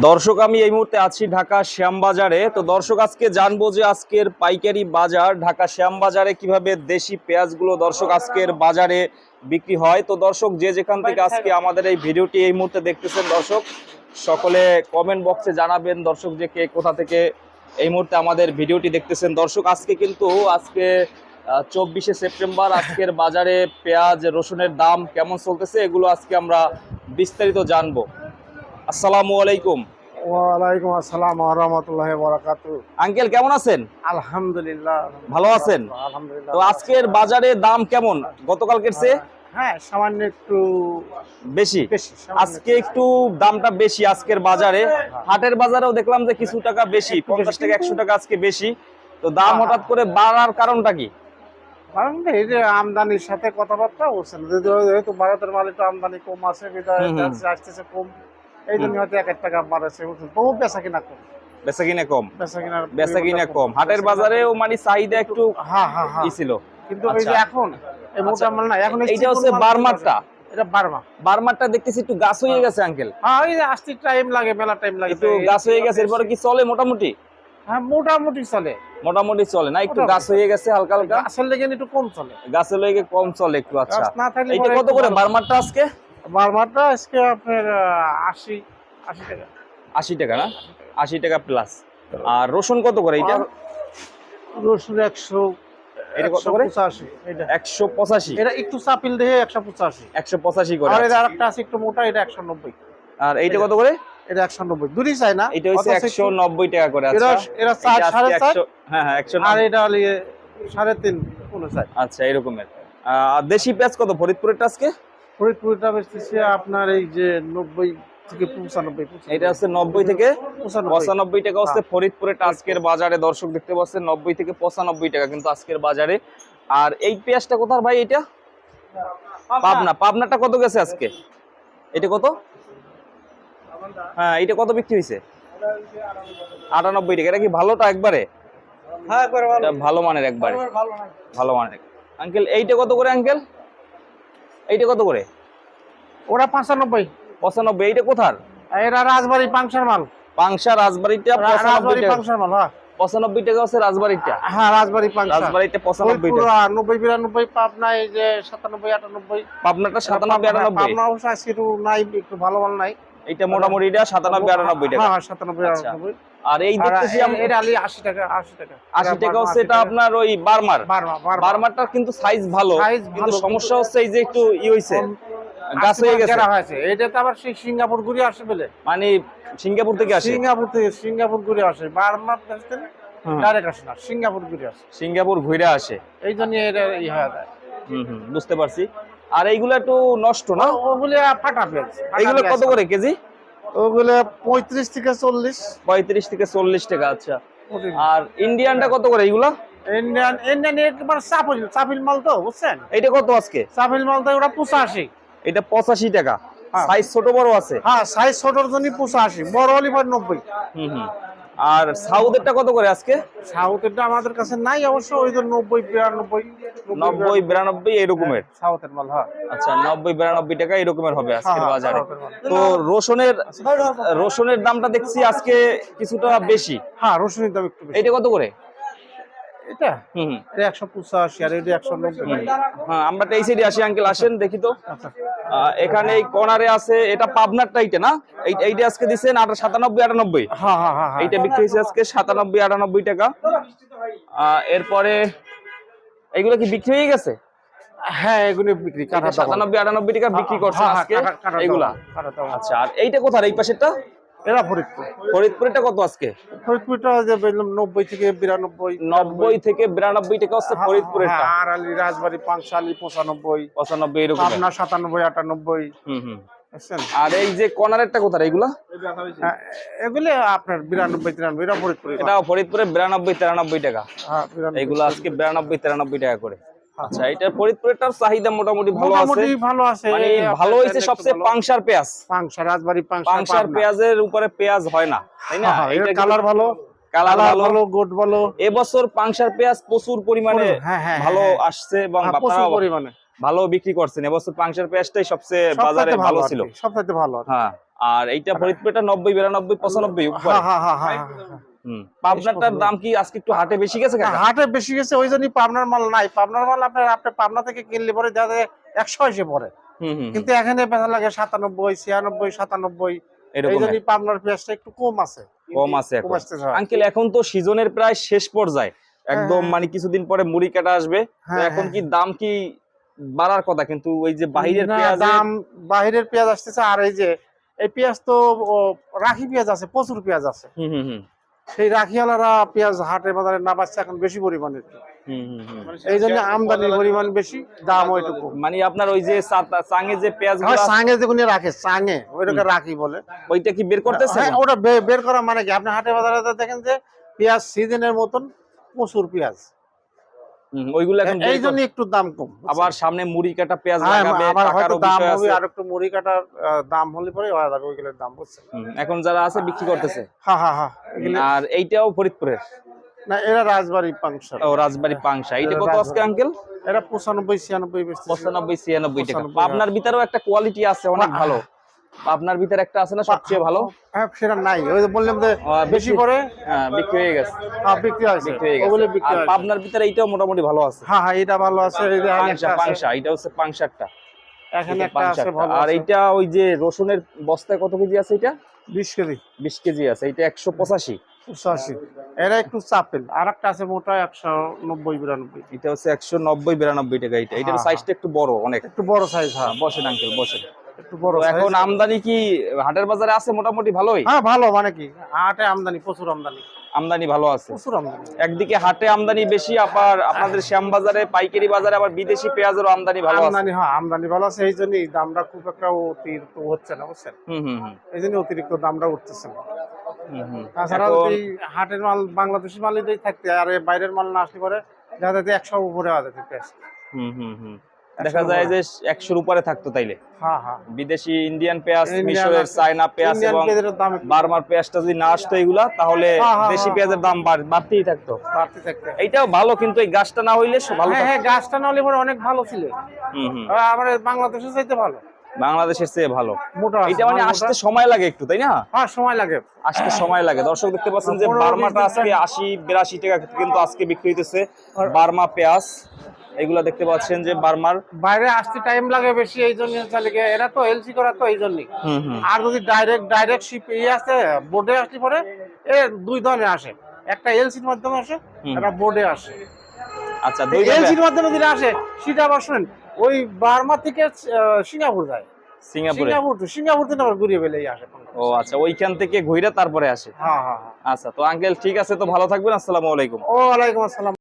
দর্শক, আমি এই মুহূর্তে আছি ঢাকা শ্যামবাজারে। তো দর্শক, আজকে জানব যে আজকের পাইকারি বাজার ঢাকা শ্যামবাজারে কীভাবে দেশি পেঁয়াজগুলো দর্শক আজকের বাজারে বিক্রি হয়। তো দর্শক, যে যেখান থেকে আজকে আমাদের এই ভিডিওটি এই মুহূর্তে দেখতেছেন দর্শক, সকলে কমেন্ট বক্সে জানাবেন দর্শক যে কে কোথা থেকে এই মুহূর্তে আমাদের ভিডিওটি দেখতেছেন। দর্শক, আজকে কিন্তু আজকে চব্বিশে সেপ্টেম্বর, আজকের বাজারে পেঁয়াজ, রসুনের দাম কেমন চলতেছে, এগুলো আজকে আমরা বিস্তারিত জানব। আসসালামু আলাইকুম। ওয়ালাইকুম আসসালাম রহমতুল্লাহ বরাকাতু আঙ্কেল কেমন আছেন? আলহামদুলিল্লাহ। ভালো আছেন? আলহামদুলিল্লাহ তো আজকের বাজারে দাম কেমন? গতকালকের চেয়ে? হ্যাঁ সামান্য একটু বেশি? আজকে একটু দামটা বেশি আজকের বাজারে। হাটের বাজারেও দেখলাম যে কিছু টাকা বেশি পঞ্চাশ। টাকা একশো টাকা আজকে বেশি। তো দাম হঠাৎ করে বাড়ার কারণটা কি? কারণ এই যে আমদানির সাথে কথাবার্তা বলছেন যেহেতু ভারতের মাল একটু আমদানি কম আছে বিদায় আসতেছে কম। এই জন্য হয়তো এক টাকা বাড়াচ্ছে তবু বেচা কিনা কম। বেচা কিনে কম? বেচা কিনা কম। হাটের বাজারেও মানে চাহিদা একটু হ্যাঁ হ্যাঁ হ্যাঁ ছিল কিন্তু এই যে আচ্ছা। এখন এই মোটা মাল না এখন এইটা হচ্ছে এটা বার্মা। বার্মারটা দেখতেছি একটু গাছ হয়ে গেছে আঙ্কেল হ্যাঁ ওই যে আসতে টাইম লাগে মেলা টাইম লাগে। একটু গাছ হয়ে গেছে এরপরে কি চলে মোটামুটি? হ্যাঁ মোটামুটি চলে। মোটামুটি চলে না? একটু গাছ হয়ে গেছে হালকা হালকা? গাছের লেগে একটু কম চলে। গাছের লেগে কম চলে একটু আচ্ছা। না থাকলে এইটা কত করে। বার্মারটা আজকে? বার্মাটা আজকে আপনার আশি আশি টাকা। আশি টাকা না? আশি টাকা। প্লাস আর রসুন কত করে এইটা? রসুন একশো এটা কত করে? পঁচাশি এটা একশো পঁচাশি। এটা একটু চাপিল দেহে একশো পঁচাশি। একশো পঁচাশি করে আর এটা আচ্ছা। আরেকটা আছে একটু মোটা এটা একশো নব্বই। আর এইটা কত করে? এটা একশো নব্বই। দুটি চাই না এটা হচ্ছে একশো নব্বই টাকা করে আচ্ছা। চার সাড়ে চার। হ্যাঁ হ্যাঁ একশো আর এটা হলে সাড়ে তিন কোনো চাই। আচ্ছা এরকমের। আহ, আর দেশি পেঁয়াজ কত? ফরিদপুরের আজকে? ফরিদপুরটা বেচতেছে আপনার এই যে নব্বই থেকে পঁচানব্বই এটা হচ্ছে নব্বই থেকে পঁচানব্বই। পঁচানব্বই টাকা হচ্ছে ফরিদপুরেরটা আজকের বাজারে দর্শক দেখতে পাচ্ছেন নব্বই থেকে পঁচানব্বই টাকা কিন্তু আজকের বাজারে। আর এই পেঁয়াজটা কোথার ভাই এটা? পাবনা। পাবনাটা কত গেছে আজকে? এটা কত? হ্যাঁ এটা কত বিক্রি হয়েছে? আটানব্বই টাকা। এটা কি ভালোটা একবারে? হ্যাঁ ভালো। মানের একবারে। ভালো মানের। আঙ্কেল এইটা কত করে আঙ্কেল? এইটা কত করে? ওরা পঁচানব্বই। পঁচানব্বই এইটা কোথার? এরা রাজবাড়ি পাংশার মাল। পাংশা রাজবাড়িটা রাজবাড়ি পাংশার মাল হ্যাঁ। পঁচানব্বই টাকা হচ্ছে রাজবাড়িটা। হ্যাঁ রাজবাড়ি রাজবাড়িটা পঁচানব্বই টাকা। নব্বই বিরানব্বই পাবনা এই যে সাতানব্বই আটানব্বই। পাবনাটা সাতানব্বই আটানব্বই। পাবনা অবশ্য নাই একটু ভালো মাল নাই। এইটা মোটামুটি এটা সাতানব্বই আটানব্বই টাকা। হ্যাঁ সাতানব্বই আচ্ছা। আটানব্বই। আর এই দেখতেছি এটা আলি আশি টাকা আশি টাকা। আশি টাকা হচ্ছে এটা আপনার ওই বার্মার। Burma Burma. কিন্তু সাইজ ভালো কিন্তু সমস্যা হচ্ছে এই যে একটু ই হয়েছে গাছ হয়ে গেছে। হয়েছে। এটা তো আবার সেই সিঙ্গাপুর ঘুরে আসে বলে। মানে সিঙ্গাপুর থেকে আসে। সিঙ্গাপুর থেকে সিঙ্গাপুর ঘুরে আসে। বারমা হুম। ডাইরেক্ট আসে না সিঙ্গাপুর ঘুরে আসে। সিঙ্গাপুর ঘুরে আসে। এই জন্য এটা ই হয়ে হুম হুম বুঝতে পারছি। আর এইগুলো একটু নষ্ট না? ওগুলো ফাটা পেঁয়াজ পেঁয়াজ। কত করে কেজি? ওগুলো পঁয়ত্রিশ থেকে চল্লিশ। পঁয়ত্রিশ থেকে চল্লিশ টাকা আচ্ছা। আর ইন্ডিয়ানটা কত করে এইগুলো? ইন্ডিয়ান ইন্ডিয়ান একবার চাপিল চাপিল মাল তো বুঝছেন? এইটা কত আজকে? চাপিল মাল তো ওরা পঁচাশি। এটা পঁচাশি টাকা। হ্যাঁ। সাইজ ছোট বড় আছে? হ্যাঁ সাইজ ছোটর জন্য পঁচাশি বড় হলে নব্বই। হুম হুম। আর সাউথেরটা কত করে আজকে? সাউথেরটা আমাদের কাছে নাই অবশ্য ওই যে নব্বই বিরানব্বই নব্বই বিরানব্বই। এরকমের সাউথের মাল হ্যাঁ। আচ্ছা নব্বই বিরানব্বই টাকা এরকমের হবে আজকের হ্যাঁ, বাজারে। তো রসুনের রসুনের দামটা দেখছি আজকে কিছুটা বেশি। হ্যাঁ রসুনের দাম একটু বেশি। এইটা কত করে? এটা? হুম এটা একশো পঁচাশি আর এটা একশো নব্বই। হ্যাঁ আমরা তো এই সাইডে আসি আঙ্কেল আসেন দেখি তো। আচ্ছা। এখানে এই কর্নারে আছে এটা পাবনার টাইটে না? এইটা আজকে দিচ্ছেন আটা সাতানব্বই আটানব্বই? এইটা বিক্রি হয়েছে আজকে সাতানব্বই আটানব্বই টাকা। আহ, এরপরে এইগুলো কি বিক্রি হয়ে গেছে? হ্যাঁ এগুলো বিক্রি সাতানব্বই আটানব্বই টাকা বিক্রি করছে আজকে এইগুলা আচ্ছা আর এইটা কোথায় এই পাশেরটা? এরা ফরিদপুর। ফরিদপুরেরটা কত আজকে? ফরিদপুরটা যে বললাম নব্বই থেকে বিরানব্বই। নব্বই থেকে বিরানব্বই টাকা হচ্ছে হ্যাঁ, আর আলি রাজবাড়ি পঁচানব্বই। পঁচানব্বই এরকম। পাবনা সাতানব্বই আটানব্বই। হুম হুম। বুঝছেন? আর এই যে কর্নারেরটা কোথায় এইগুলা হ্যাঁ, এগুলো আপনার বিরানব্বই তিরানব্বই এটা ফরিদপুর এটা ফরিদপুরে বিরানব্বই তিরানব্বই টাকা। হ্যাঁ এইগুলো আজকে বিরানব্বই তিরানব্বই টাকা করে। আচ্ছা এটা ফরিদপুরেরটার চাহিদা মোটামুটি ভালো আছে? মোটামুটি ভালো আছে। মানে ভালো একটু সবচেয়ে পাংশার পেঁয়াজ। পাংশা রাজবাড়ি পাংশা পাংশার পেঁয়াজের উপরে পেঁয়াজ হয় না তাই না? হ্যাঁ, এটা কালার ভালো। কালার ভালো। গোট ভালো। এবছর পাংশার পেঁয়াজ প্রচুর পরিমাণে হ্যাঁ, হ্যাঁ, ভালো হ্যাঁ। আসছে এবং হ্যাঁ, প্রচুর পরিমাণে। ভালো বিক্রি করছেন। এবছর পাংশার পেঁয়াজটাই সবচেয়ে বাজারে ভালো ছিল। কি, সবচাইতে ভালো আর হ্যাঁ আর এইটা ফরিদপুরটা নব্বই বিরানব্বই পঁচানব্বই উপরে। হ্যাঁ হ্যাঁ হ্যাঁ হ্যাঁ হ্যাঁ। পাবনাটার দাম কি আজকে একটু হাটে বেশি গেছে হাটে বেশি গেছে ওই জন্যই পাবনার মাল নাই। পাবনার মাল আপনার আপনি পাবনা থেকে কিনলে পরে দেখা যায় একশো এসে পড়ে। হুম কিন্তু এখানে বেচা লাগে সাতানব্বই ছিয়ানব্বই সাতানব্বই। এই এরকম জন্যই পাবনার পেঁয়াজটা একটু কম আছে। কম আছে এখন। আঙ্কেল এখন তো সিজনের প্রায় শেষ পর্যায়ে। একদম হ্যাঁ। মানে কিছুদিন পরে মুড়ি কাটা আসবে। হ্যাঁ, এখন হ্যাঁ। কি দাম কি বাড়ার কথা? কিন্তু ওই যে বাহিরের পেঁয়াজ দাম বাহিরের পেঁয়াজ আসতেছে আর এই যে এই পেঁয়াজ তো রাখি পেঁয়াজ আছে প্রচুর পেঁয়াজ আছে। হুম হুম হুম। সেই রাখিওয়ালারা পেঁয়াজ হাটের বাজারে না পাচ্ছে এখন বেশি পরিমাণে। এই জন্য আমদানির পরিমাণ বেশি দাম ওইটুকু। মানে আপনার ওই যে চাঙে যে পেঁয়াজ চাঙে যেগুলো রাখে চাঙে ওইটাকে রাখি বলে। ওইটা কি বের করতেছে হ্যাঁ, ওটা বের করা মানে কি? আপনি হাটে বাজারে দেখেন যে পেঁয়াজ সিজনের মতন প্রচুর পেঁয়াজ। ওইগুলো এখন বের এই জন্য একটু দাম কম আবার সামনে মুড়ি কাটা পেঁয়াজ হ্যাঁ, লাগাবে আবার হয়তো দাম হবে আর একটু মুড়ি কাটার দাম হলে পরে যাবে ওইগুলোর দাম বুঝছেন? হুম, এখন যারা আছে বিক্রি করতেছে। হ্যাঁ হ্যাঁ হ্যাঁ আর এইটাও ফরিদপুরের। না এরা রাজবাড়ি পাংশার। ও রাজবাড়ি পাংশা এইটা কত আজকে আঙ্কেল? এরা পঁচানব্বই ছিয়ানব্বই বেচতেছে। পঁচানব্বই ছিয়ানব্বই টাকা। পঁচানব্বই, পাবনার ভিতরেও একটা কোয়ালিটি আছে অনেক। ভালো। পাবনার ভিতরে একটা আছে না সবচেয়ে ভালো? হ্যাঁ সেটা নাই। ওই যে বললাম যে বেশি করে হ্যাঁ বিক্রি হয়ে গেছে। হ্যাঁ, বিক্রি হয়েছে। বিক্রি হয়ে গেছে। বিক্রি আর হয়েছে। ভিতরে এইটাও মোটামুটি ভালো আছে। হ্যাঁ হ্যাঁ এটা ভালো আছে এই যে পাংশা পাংশা এটা হচ্ছে পাংশারটা। এখানে এটা একটা আছে ভালো আর এইটা ওই যে রসুনের বস্তায় কত কেজি আছে এটা বিশ কেজি। বিশ কেজি আছে এটা একশো পঁচাশি। পঁচাশি। এরা একটু চাপেল আর একটা আছে মোটা একশো নব্বই বিরানব্বই। এটা হচ্ছে একশো নব্বই বিরানব্বই টাকা এটা এটার সাইজটা একটু বড় অনেক। একটু বড় সাইজ হ্যাঁ। বসেন আঙ্কেল বসেন। একটু বড় এখন আমদানি কি হাটের বাজারে আছে মোটামুটি ভালোই? হ্যাঁ ভালো মানে কি? হাটে আমদানি প্রচুর আমদানি। আমদানি ভালো আছে। প্রচুর আমদানি। একদিকে হাটে আমদানি বেশি আবার আপনাদের শ্যামবাজারে পাইকারি বাজারে আবার বিদেশি পেঁয়াজেরও আমদানি ভালো আছে। আমদানি হ্যাঁ আমদানি ভালো আছে এই জন্যই দামটা খুব একটা অতিরিক্ত হচ্ছে না বুঝছেন? হুম হুম এই জন্য অতিরিক্ত দামটা উঠতেছে না। তাছাড়া যদি হাটের মাল বাংলাদেশি মালই থাকতে আর বাইরের মাল না আসলে পরে যাচ্ছে একশো উপরে যেত পেঁয়াজ। হুম হুম হুম। দেখা যায় যে একশোর উপরে থাকতো তাইলে। হ্যাঁ হ্যাঁ। বিদেশি ইন্ডিয়ান পেঁয়াজ মিশরের। চায়না পেঁয়াজ এবং বার্মার পেঁয়াজটা যদি না আসতো এগুলা তাহলে হ্যাঁ, দেশি পেঁয়াজের দাম বাড়তেই থাকতো। এইটাও ভালো কিন্তু এই গাছটা না হইলে ভালো হ্যাঁ গাছটা না হলে অনেক ভালো ছিল। আমাদের বাংলাদেশের চাইতে ভালো। বাংলাদেশের চেয়ে ভালো। এইটা মানে আসতে সময় লাগে একটু তাই না? হ্যাঁ সময় লাগে। আসতে সময় লাগে। দর্শক দেখতে পাচ্ছেন যে বার্মাটা আজকে আশি বিরাশি টাকা কিন্তু আজকে বিক্রি হইতেছে বার্মা পেঁয়াজ। এগুলা দেখতে পাচ্ছেন যে বার্মার। বাইরে আসতে টাইম লাগে বেশি এই জন্য এরা তো এলসি করা তো এই জন্যই। হুম আর যদি ডাইরেক্ট ডাইরেক্ট শিপ ইয়ে আসে বোর্ডে আসলে পরে এ দুই ধরনের আসে। একটা এলসির মাধ্যমে আসে একটা বোর্ডে আসে। আচ্ছা দুই এলসির মাধ্যমে যেটা আসে সেটা আবার শুনেন ওই বার্মা থেকে সিঙ্গাপুর যায়। সিঙ্গাপুরে? সিঙ্গাপুর তো সিঙ্গাপুর থেকে আবার ঘুরিয়ে বেলেই আসে ও আচ্ছা ওইখান থেকে ঘুরে তারপরে আসে? হ্যাঁ হ্যাঁ হ্যাঁ। আচ্ছা তো আঙ্কেল ঠিক আছে তো ভালো থাকবেন আসসালামু আলাইকুম। ও ওয়ালাইকুম আসসালাম।